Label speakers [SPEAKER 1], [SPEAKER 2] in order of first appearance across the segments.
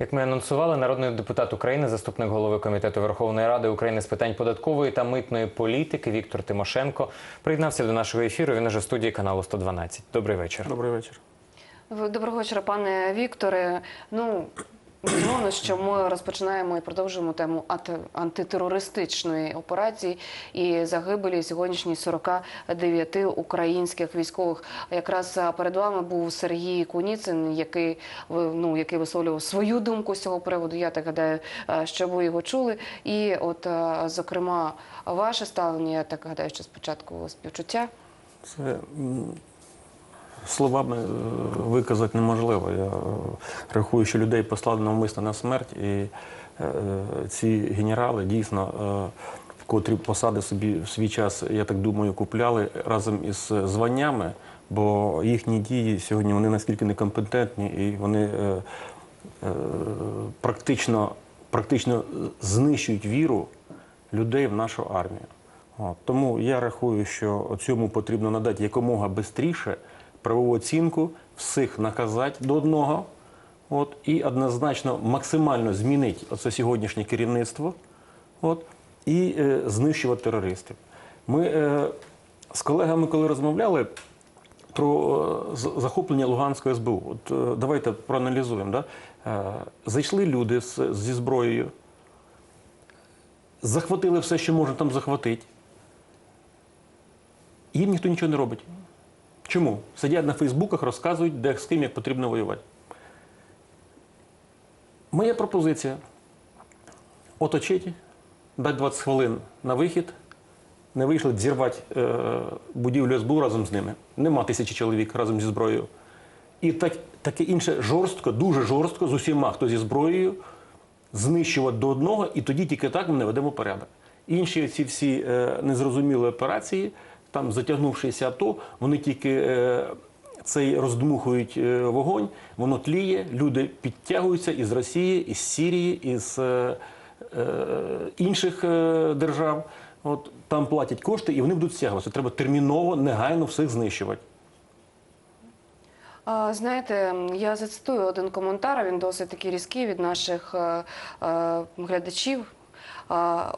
[SPEAKER 1] Як ми анонсували, народний депутат України, заступник голови комітету Верховної Ради України з питань податкової та митної політики Віктор Тимошенко приєднався до нашого ефіру. Він уже в студії каналу 112. Добрий вечір.
[SPEAKER 2] Добрий вечір.
[SPEAKER 3] Доброго вечора, пане Вікторе. Ну безумовно, що ми розпочинаємо і продовжуємо тему антитерористичної операції і загибелі сьогоднішніх 49 українських військових. Якраз перед вами був Сергій Куніцин, який ну який висловлював свою думку з цього приводу. Я так гадаю, що ви його чули. І от зокрема, ваше ставлення, я так гадаю, що спочатку співчуття.
[SPEAKER 2] Це словами е, виказати неможливо. Я е, рахую, що людей послали навмисно на смерть, і е, ці генерали дійсно, котрі посади собі в свій час, я так думаю, купляли разом із званнями, бо їхні дії сьогодні вони наскільки некомпетентні і вони практично, практично знищують віру людей в нашу армію. От. Тому я рахую, що цьому потрібно надати якомога швидше правову оцінку, всіх наказати до одного. От, і однозначно максимально змінити оце сьогоднішнє керівництво от, і е, знищувати терористів. Ми е, з колегами, коли розмовляли про е, захоплення Луганської СБУ, от е, давайте проаналізуємо. Да? Е, зайшли люди з, зі зброєю, захватили все, що можна там захватити. Їм ніхто нічого не робить. Чому? Сидять на Фейсбуках, розказують, де з ким як потрібно воювати. Моя пропозиція оточити, дати 20 хвилин на вихід, не вийшли зірвати е, будівлю СБУ разом з ними. Нема тисячі чоловік разом зі зброєю. І так, таке інше жорстко, дуже жорстко з усіма, хто зі зброєю, знищувати до одного, і тоді тільки так ми не ведемо порядок. Інші ці всі е, незрозумілі операції, там затягнувшися АТО, вони тільки е, цей роздмухують е, вогонь, воно тліє, люди підтягуються із Росії, із Сірії, із е, інших держав. От там платять кошти, і вони будуть стягуватися. Треба терміново, негайно всіх знищувати.
[SPEAKER 3] Знаєте, я зацитую один коментар. Він досить такий різкий від наших глядачів.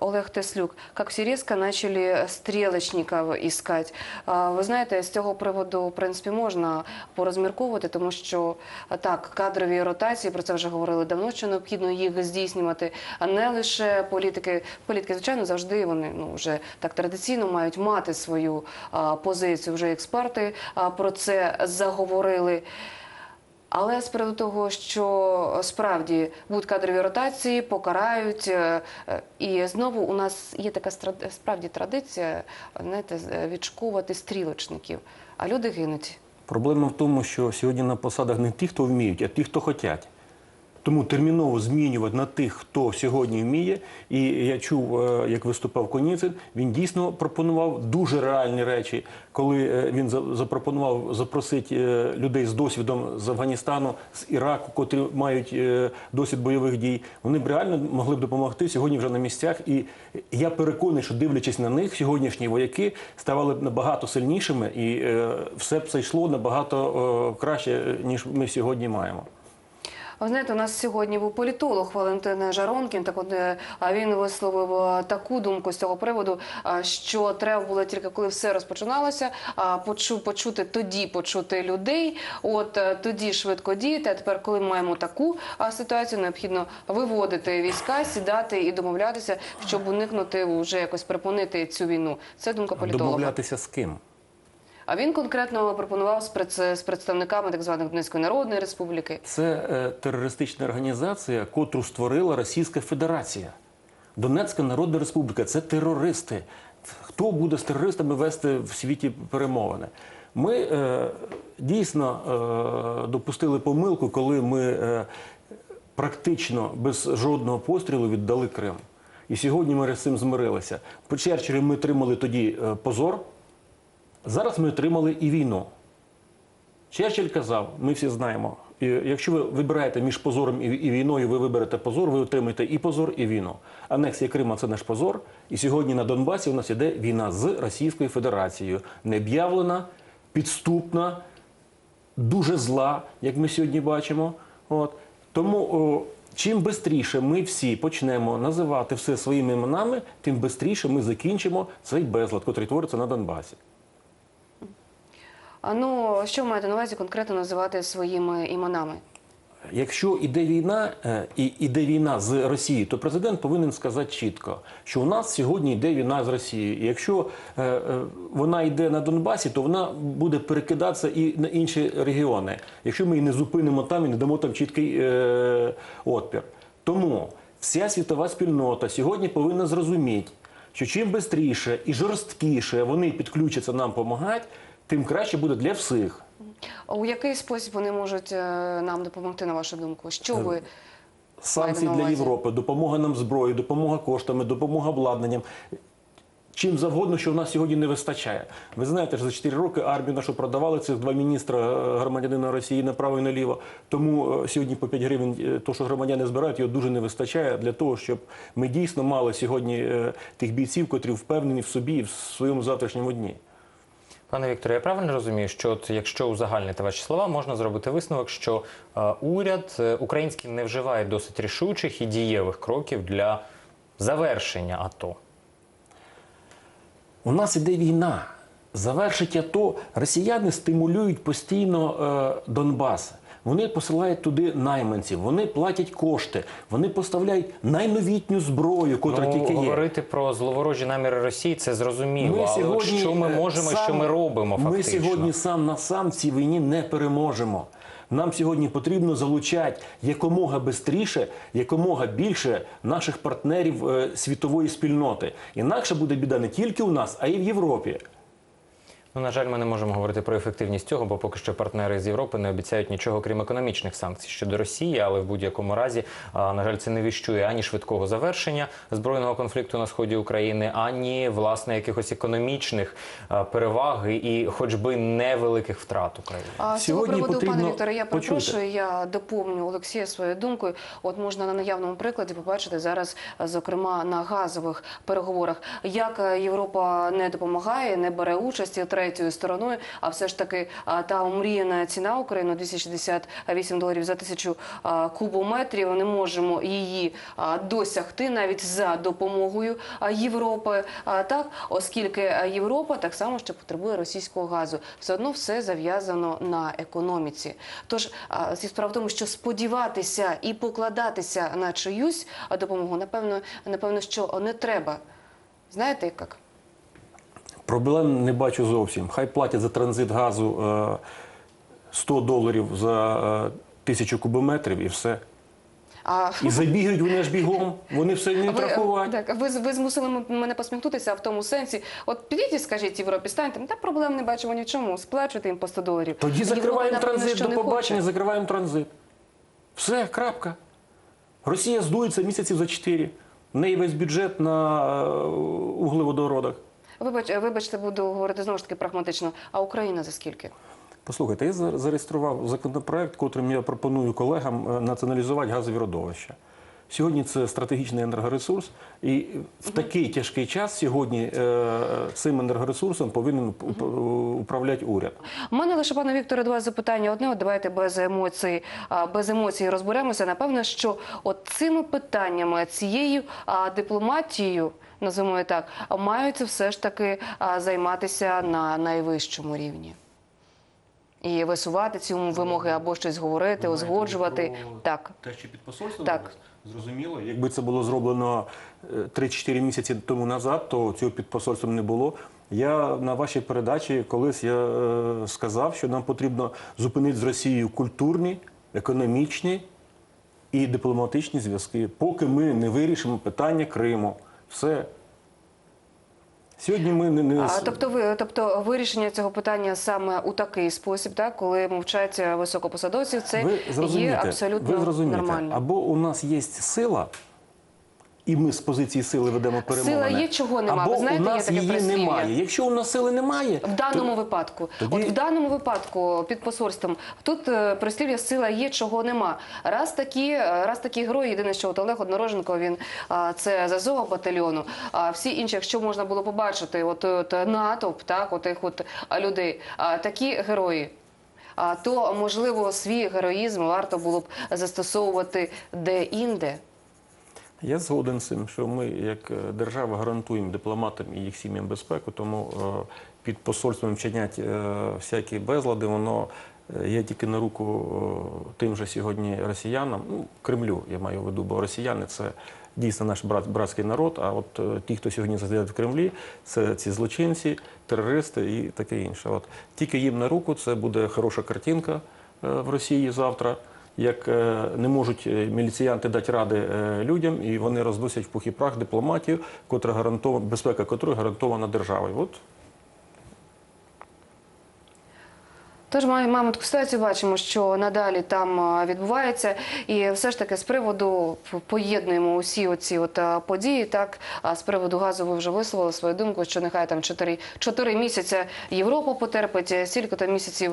[SPEAKER 3] Олег Теслюк, як всі різко почали стрілочників іскати. Ви знаєте, з цього приводу, в принципі, можна порозмірковувати, тому що так, кадрові ротації, про це вже говорили давно, що необхідно їх здійснювати, а не лише політики. Політики, звичайно, завжди вони ну вже так традиційно мають мати свою позицію. Вже експерти про це заговорили. Але з приводу того, що справді будуть кадрові ротації, покарають, е, і знову у нас є така справді традиція знаєте, відшковувати стрілочників, а люди гинуть.
[SPEAKER 2] Проблема в тому, що сьогодні на посадах не ті, хто вміють, а ті, хто хочуть. Тому терміново змінювати на тих, хто сьогодні вміє. І я чув, е, як виступав Коніцин, він дійсно пропонував дуже реальні речі, коли е, він за- запропонував запросити е, людей з досвідом з Афганістану, з Іраку, котрі мають досвід бойових дій. Вони б реально могли б допомогти сьогодні вже на місцях. І я переконаний, що дивлячись на них, сьогоднішні вояки ставали б набагато сильнішими, і все б це йшло набагато краще, ніж ми сьогодні маємо.
[SPEAKER 3] Ви знаєте, у нас сьогодні був політолог Валентин Жаронкін. Так от е, він висловив е, таку думку з цього приводу, що треба було тільки коли все розпочиналося, почу, почути тоді, почути людей. От е, тоді швидко діяти. А тепер, коли маємо таку ситуацію, необхідно виводити війська, сідати і домовлятися, щоб уникнути вже якось припинити цю війну. Це думка політолога.
[SPEAKER 2] Домовлятися з ким?
[SPEAKER 3] А він конкретно пропонував з представниками так званої Донецької Народної Республіки.
[SPEAKER 2] Це е, терористична організація, котру створила Російська Федерація. Донецька Народна Республіка це терористи. Хто буде з терористами вести в світі перемовини? Ми е, дійсно е, допустили помилку, коли ми е, практично без жодного пострілу віддали Крим. І сьогодні ми з цим змирилися. По Черчиллю ми отримали тоді е, позор. Зараз ми отримали і війну. Черчилль казав, ми всі знаємо, якщо ви вибираєте між позором і війною, ви виберете позор, ви отримаєте і позор, і війну. Анексія Крима це наш позор. І сьогодні на Донбасі у нас іде війна з Російською Федерацією. Необ'явлена, підступна, дуже зла, як ми сьогодні бачимо. От. Тому о, Чим швидше ми всі почнемо називати все своїми іменами, тим швидше ми закінчимо цей безлад, який твориться на Донбасі.
[SPEAKER 3] Ну що ви маєте на увазі конкретно називати своїми іменами?
[SPEAKER 2] Якщо іде війна е, і іде війна з Росією, то президент повинен сказати чітко, що у нас сьогодні йде війна з Росією. І якщо е, е, вона йде на Донбасі, то вона буде перекидатися і на інші регіони, якщо ми її не зупинимо там і не дамо там чіткий отпір. Тому вся світова спільнота сьогодні повинна зрозуміти, що чим швидше і жорсткіше вони підключаться нам допомагати, тим краще буде для всіх.
[SPEAKER 3] А У який спосіб вони можуть е, нам допомогти, на вашу думку? Що ви
[SPEAKER 2] санкції
[SPEAKER 3] Маєте на
[SPEAKER 2] для
[SPEAKER 3] увазі?
[SPEAKER 2] Європи, допомога нам зброєю, допомога коштами, допомога обладнанням. Чим завгодно, що в нас сьогодні не вистачає. Ви знаєте, що за 4 роки армію нашу продавали цих два міністра е, громадянина Росії направо і наліво. Тому е, сьогодні по 5 гривень, е, то, що громадяни збирають, його дуже не вистачає для того, щоб ми дійсно мали сьогодні е, тих бійців, котрі впевнені в собі і в своєму завтрашньому дні.
[SPEAKER 1] Пане Вікторе, я правильно розумію, що от якщо узагальнити ваші слова, можна зробити висновок, що е, уряд е, український не вживає досить рішучих і дієвих кроків для завершення АТО.
[SPEAKER 2] У нас іде війна. Завершить АТО, росіяни стимулюють постійно е, Донбас. Вони посилають туди найманців, вони платять кошти, вони поставляють найновітню зброю, котра
[SPEAKER 1] ну,
[SPEAKER 2] тільки є.
[SPEAKER 1] говорити про зловорожі наміри Росії це зрозуміло. але от що ми
[SPEAKER 2] е,
[SPEAKER 1] можемо,
[SPEAKER 2] сам-
[SPEAKER 1] що ми робимо
[SPEAKER 2] Ми сьогодні сам на сам цій війні не переможемо. Нам сьогодні потрібно залучати якомога швидше, якомога більше наших партнерів е, світової спільноти. Інакше буде біда не тільки у нас, а й в Європі.
[SPEAKER 1] Ну, на жаль, ми не можемо говорити про ефективність цього, бо поки що партнери з Європи не обіцяють нічого, крім економічних санкцій щодо Росії, але в будь-якому разі, на жаль, це не віщує ані швидкого завершення збройного конфлікту на сході України, ані власне якихось економічних переваг і, хоч би невеликих втрат України.
[SPEAKER 3] А цього
[SPEAKER 2] Сьогодні
[SPEAKER 3] приводу,
[SPEAKER 2] потрібно
[SPEAKER 3] пане Вікторе, я перепрошую, я доповню Олексія своєю думкою. От можна на наявному прикладі побачити зараз, зокрема на газових переговорах, як е, Європа не допомагає, не бере участі третьою стороною. А все ж таки та омріяна ціна України 268 доларів за тисячу кубометрів. Не можемо її досягти навіть за допомогою Європи. Так, оскільки Європа так само ще потребує російського газу. Все одно все зав'язано на економіці. Тож справа в тому, що сподіватися і покладатися на чиюсь допомогу, напевно, напевно, що не треба. Знаєте, як?
[SPEAKER 2] Проблем не бачу зовсім. Хай платять за транзит газу е, 100 доларів за е, тисячу кубометрів і все.
[SPEAKER 3] А
[SPEAKER 2] І забігають вони аж бігом, вони все не
[SPEAKER 3] ви, так, ви, ви змусили мене посміхнутися в тому сенсі. От підіть і скажіть Європі, станьте, та проблем не бачимо ні в чому, сплачуйте їм по 100 доларів.
[SPEAKER 2] Тоді закриваємо транзит до побачення,
[SPEAKER 3] хоче.
[SPEAKER 2] закриваємо транзит. Все, крапка. Росія здується місяців за 4. В неї весь бюджет на е, углеводородах.
[SPEAKER 3] Вибач, вибачте, буду говорити знову ж таки прагматично. А Україна за скільки?
[SPEAKER 2] Послухайте, я за- зареєстрував законопроект, котрим я пропоную колегам е, націоналізувати газові родовища. Сьогодні це стратегічний енергоресурс, і в такий тяжкий час сьогодні е, цим енергоресурсом повинен уп- управляти уряд.
[SPEAKER 3] У мене лише, пане Вікторе, до вас запитання одне. От давайте без емоцій, без емоцій розберемося. Напевно, що от цими питаннями, цією дипломатією, називаємо так, а, мають все ж таки займатися на найвищому рівні. І висувати ці вимоги або щось говорити, узгоджувати. Так.
[SPEAKER 2] Те, що під посольством
[SPEAKER 3] Так.
[SPEAKER 2] зрозуміло. Якби це було зроблено е, 3-4 місяці тому назад, то цього під посольством не було. Я на вашій передачі колись я е, сказав, що нам потрібно зупинити з Росією культурні, економічні і дипломатичні зв'язки, поки ми не вирішимо питання Криму. Все. Сьогодні ми не, не
[SPEAKER 3] А, тобто, ви, тобто вирішення цього питання саме у такий спосіб, так, коли мовчать високопосадовців, це
[SPEAKER 2] ви
[SPEAKER 3] є абсолютно
[SPEAKER 2] ви
[SPEAKER 3] нормально.
[SPEAKER 2] або у нас є сила. І ми з позиції сили ведемо перемовини.
[SPEAKER 3] Сила є, чого нема.
[SPEAKER 2] Або
[SPEAKER 3] Ви знаєте,
[SPEAKER 2] у
[SPEAKER 3] є
[SPEAKER 2] нас
[SPEAKER 3] таке
[SPEAKER 2] її
[SPEAKER 3] прислів'я.
[SPEAKER 2] немає. Якщо у нас сили немає,
[SPEAKER 3] В даному випадку,
[SPEAKER 2] тоді-
[SPEAKER 3] от в даному випадку під посольством тут е, прислів'я сила є, чого нема. Раз такі, е, раз такі герої, єдине, що от Олег Однороженко, він а, це з Азова батальйону. А всі інші, якщо можна було побачити, от, от натовп, так, от тих от а, людей, а, такі герої. а, то можливо свій героїзм варто було б застосовувати де-інде.
[SPEAKER 2] Я згоден з цим, що ми, як е, держава, гарантуємо дипломатам і їх сім'ям безпеку, тому е, під посольством вчинять е, всякі безлади, воно є тільки на руку тим же сьогодні росіянам, ну, Кремлю, я маю в виду, бо росіяни це дійсно наш брат, братський народ. А от ті, хто сьогодні засідає в Кремлі, це ці злочинці, терористи і таке інше. От тільки їм на руку це буде хороша картинка в Росії завтра. Як е, не можуть е, міліціянти дати ради е, людям, і вони розносять в пух і прах дипломатію, котра гарантована, безпека котрої гарантована державою. От
[SPEAKER 3] Тож маємо, маємо таку ситуацію, бачимо, що надалі там відбувається, і все ж таки з приводу поєднуємо усі оці от події. Так а з приводу газу ви вже висловили свою думку, що нехай там 4, 4 місяці Європа потерпить, стільки то місяців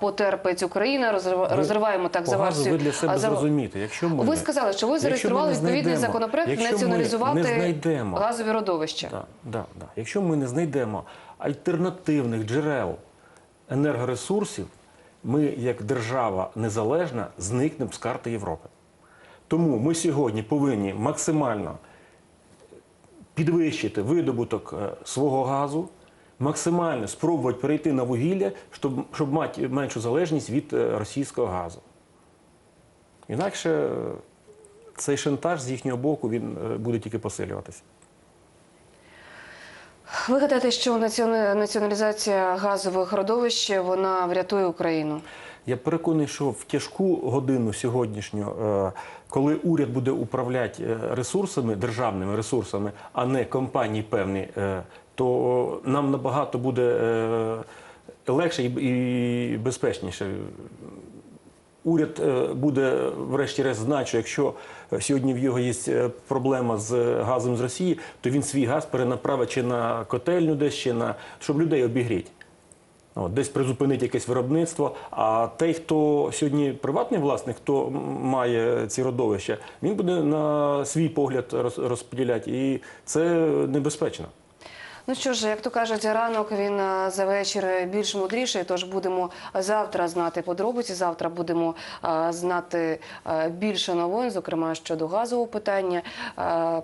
[SPEAKER 3] потерпить Україна. Розрив, розриваємо так за версією.
[SPEAKER 2] ви для себе
[SPEAKER 3] за-
[SPEAKER 2] зрозумієте. Якщо ми
[SPEAKER 3] Ви сказали, що ви зареєстрували відповідний
[SPEAKER 2] знайдемо-
[SPEAKER 3] законопроект
[SPEAKER 2] якщо
[SPEAKER 3] націоналізувати
[SPEAKER 2] знайдемо
[SPEAKER 3] газові родовища.
[SPEAKER 2] Да, да, да. Якщо ми не знайдемо альтернативних джерел енергоресурсів, ми, як держава незалежна, зникнемо з карти Європи. Тому ми сьогодні повинні максимально підвищити видобуток е, свого газу, максимально спробувати перейти на вугілля, щоб, щоб мати меншу залежність від е, російського газу. Інакше е, цей шантаж з їхнього боку він буде тільки посилюватися.
[SPEAKER 3] Ви гадаєте, що націона- націоналізація газових родовищ вона врятує Україну?
[SPEAKER 2] Я переконаний, що в тяжку годину сьогоднішню, е, коли уряд буде управляти е, ресурсами, державними ресурсами, а не компанії певні, е, то нам набагато буде легше і безпечніше. Уряд е, буде, врешті-решт, знати, якщо е, сьогодні в його є е, проблема з газом з Росії, то він свій газ перенаправить чи на котельню десь, чи на щоб людей обігріти. Десь призупинить якесь виробництво. А той, хто сьогодні приватний власник, хто має ці родовища, він буде на свій погляд роз- розподіляти. І це небезпечно.
[SPEAKER 3] Ну що ж, як то кажуть, ранок він е, за вечір більш мудріший. Тож будемо завтра знати подробиці. Завтра будемо е, знати е, більше новин, зокрема щодо газового питання.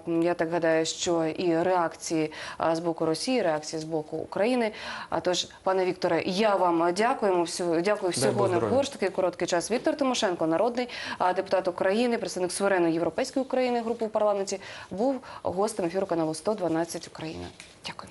[SPEAKER 3] Я так гадаю, що і реакції з боку Росії, реакції з боку України. А тож, пане Вікторе, я вам дякуємо. Дякую всього на горш такий короткий час. Віктор Тимошенко, народний депутат України, представник суверенної європейської України групи в парламенті, був гостем ефіру каналу 112 Україна. Дякую.